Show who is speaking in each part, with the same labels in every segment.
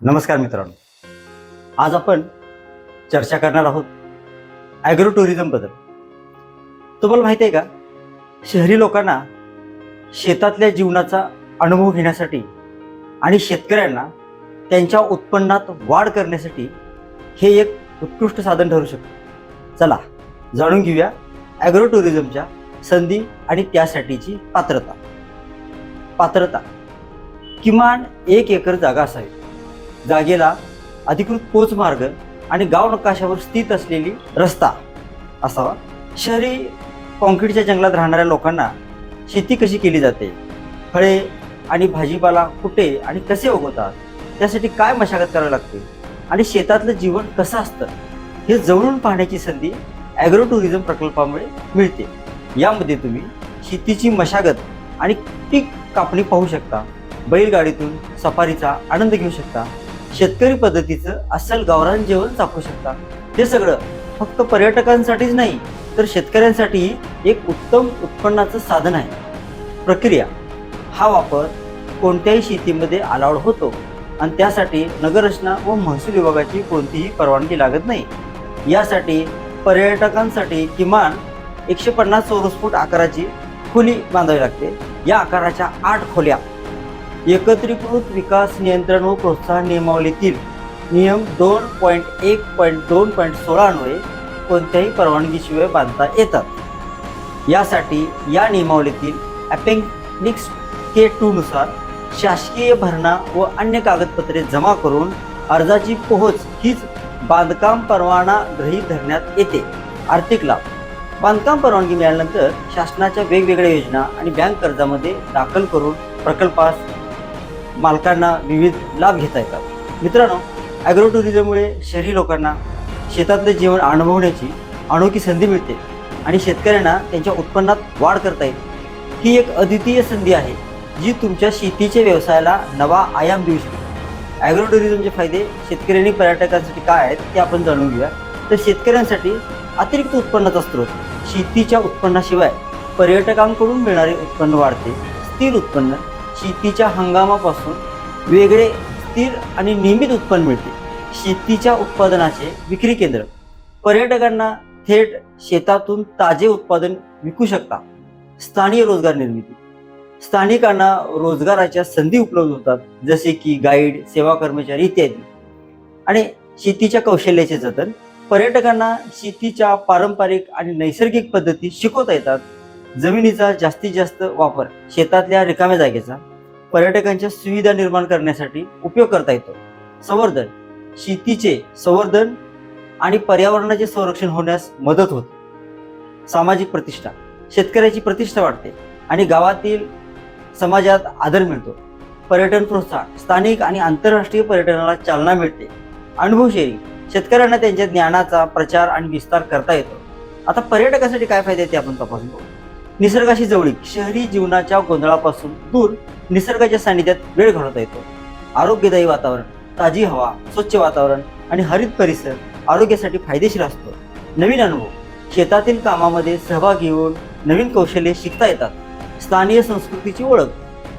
Speaker 1: नमस्कार मित्रांनो. आज आपण चर्चा करणार आहोत ॲग्रो टुरिझमबद्दल तुम्हाला माहिती आहे का? शहरी लोकांना शेतातल्या जीवनाचा अनुभव घेण्यासाठी आणि शेतकऱ्यांना त्यांच्या उत्पन्नात वाढ करण्यासाठी हे एक उत्कृष्ट साधन ठरू शकतं. चला जाणून घेऊया ॲग्रो टुरिझमच्या संधी आणि त्यासाठीची पात्रता. पात्रता किमान एक एकर जागा असावी. जागेला अधिकृत पोच मार्ग आणि गाव नकाशावर स्थित असलेली रस्ता असावा. शहरी कॉन्क्रीटच्या जंगलात राहणाऱ्या लोकांना शेती कशी केली जाते? फळे आणि भाजीपाला कुठे आणि कसे उगवतात? त्यासाठी काय मशागत करावी लागते? आणि शेतातलं जीवन कसं असतं? हे जवळून पाहण्याची संधी ॲग्रो टुरिझम प्रकल्पामुळे मिळते. यामध्ये तुम्ही शेतीची मशागत आणि पीक कापणी पाहू शकता. बैलगाडीतून सफारीचा आनंद घेऊ शकता. शेतकरी पद्धतीचं अस्सल गावरान जेवण चाखू शकता. हे सगळं फक्त पर्यटकांसाठीच नाही तर शेतकऱ्यांसाठीही एक उत्तम उत्पन्नाचं साधन आहे. प्रक्रिया. हा वापर कोणत्याही शेतीमध्ये अलाउड होतो आणि त्यासाठी नगररचना व महसूल विभागाची कोणतीही परवानगी लागत नाही. यासाठी पर्यटकांसाठी किमान एकशे पन्नास चौरस फूट आकाराची खोली बांधावी लागते. या आकाराच्या आठ खोल्या एकत्रीकृत विकास नियंत्रण व प्रोत्साहन नियमावलीतील नियम दोन पॉईंट एक पॉईंट दोन पॉईंट सोळा अन्वये कोणत्याही परवानगीशिवाय बांधता येतात. यासाठी या नियमावलीतील अपेंडिक्स के टू नुसार शासकीय भरणा व अन्य कागदपत्रे जमा करून अर्जाची पोहोच हीच बांधकाम परवाना गृहीत धरण्यात येते. आर्थिक लाभ. बांधकाम परवानगी मिळाल्यानंतर शासनाच्या वेगवेगळ्या योजना आणि बँक कर्जामध्ये दाखल करून प्रकल्पास मालकांना विविध लाभ घेता येतात. मित्रांनो ॲग्रो टुरिझममुळे शहरी लोकांना शेतातले जीवन अनुभवण्याची अनोखी संधी मिळते आणि शेतकऱ्यांना त्यांच्या उत्पन्नात वाढ करता येईल ही एक अद्वितीय संधी आहे जी तुमच्या शेतीच्या व्यवसायाला नवा आयाम देऊ शकते. ॲग्रो टुरिझमचे फायदे शेतकरी आणि पर्यटकांसाठी काय आहेत ते आपण जाणून घेऊया. तर शेतकऱ्यांसाठी अतिरिक्त उत्पन्नाचा स्रोत शेतीच्या उत्पन्नाशिवाय पर्यटकांकडून मिळणारे उत्पन्न वाढते स्थिर उत्पन्न शेतीच्या हंगामापासून वेगळे स्थिर आणि नियमित उत्पन्न मिळते. शेतीच्या उत्पादनाचे विक्री केंद्र. पर्यटकांना थेट शेतातून ताजे उत्पादन विकू शकता स्थानिक रोजगार निर्मिती. स्थानिकांना रोजगाराच्या संधी उपलब्ध होतात जसे की गाईड सेवा कर्मचारी इत्यादी. आणि शेतीच्या कौशल्याचे जतन. पर्यटकांना शेतीच्या पारंपरिक आणि नैसर्गिक पद्धती शिकवता येतात. जमिनीचा जास्तीत जास्त वापर शेतातल्या रिकाम्या जागेचा पर्यटकांच्या सुविधा निर्माण करण्यासाठी उपयोग करता येतो. संवर्धन शेतीचे संवर्धन आणि पर्यावरणाचे संरक्षण होण्यास मदत होते. सामाजिक प्रतिष्ठा शेतकऱ्याची प्रतिष्ठा वाढते आणि गावातील समाजात आदर मिळतो. पर्यटन प्रोत्साहन स्थानिक आणि आंतरराष्ट्रीय पर्यटनाला चालना मिळते. अनुभव शेरी शेतकऱ्यांना त्यांच्या ज्ञानाचा प्रचार आणि विस्तार करता येतो. आता पर्यटकासाठी काय फायदे ते आपण तपासून बघू. निसर्गाशी जवळीक शहरी जीवनाच्या गोंधळापासून दूर निसर्गाच्या सानिध्यात वेळ घालवता येतो. आरोग्यदायी वातावरण ताजी हवा स्वच्छ वातावरण आणि हरित परिसर आरोग्यासाठी फायदेशीर असतो. नवीन अनुभव शेतातील कामामध्ये सहभाग घेऊन नवीन कौशल्ये शिकता येतात. स्थानीय संस्कृतीची ओळख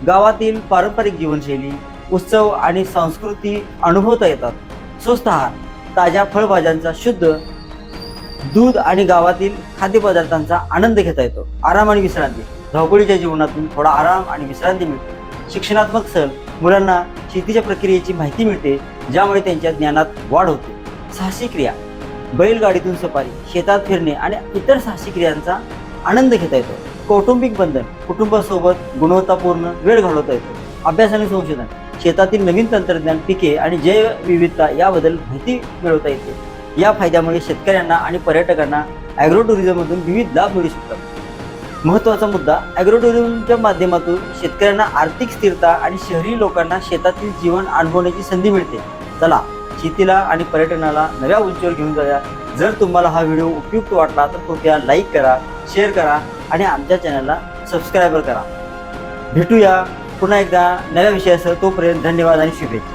Speaker 1: गावातील पारंपरिक जीवनशैली उत्सव आणि संस्कृती अनुभवता येतात. स्वस्त आहार ताज्या फळभाज्यांचा शुद्ध दूध आणि गावातील खाद्यपदार्थांचा आनंद घेता येतो. आराम आणि विश्रांती. धावपळीच्या जीवनातून थोडा आराम आणि विश्रांती मिळते. शिक्षणात्मक सहल मुलांना शेतीच्या प्रक्रियेची माहिती मिळते ज्यामुळे त्यांच्या ज्ञानात वाढ होते. साहसी क्रिया. बैलगाडीतून सफारी शेतात फिरणे आणि इतर साहसी क्रियांचा आनंद घेता येतो. कौटुंबिक बंधन कुटुंबासोबत गुणवत्तापूर्ण वेळ घालवता येतो. अभ्यास आणि संशोधन. शेतातील नवीन तंत्रज्ञान पिके आणि जैव विविधता याबद्दल माहिती मिळवता येते. या फायद्यामुळे शेतकऱ्यांना आणि पर्यटकांना ॲग्रो टुरिझममधून विविध लाभ मिळू शकतात. महत्त्वाचा मुद्दा ॲग्रो टुरिझमच्या माध्यमातून शेतकऱ्यांना आर्थिक स्थिरता आणि शहरी लोकांना शेतातील जीवन अनुभवण्याची संधी मिळते. चला शेतीला आणि पर्यटनाला नव्या उंचीवर घेऊन जाऊया. जर तुम्हाला हा व्हिडिओ उपयुक्त वाटला तर कृपया लाईक करा शेअर करा आणि आमच्या चॅनलला सबस्क्राईबर करा. भेटूया पुन्हा एकदा नव्या विषयासह. तोपर्यंत धन्यवाद आणि शुभेच्छा.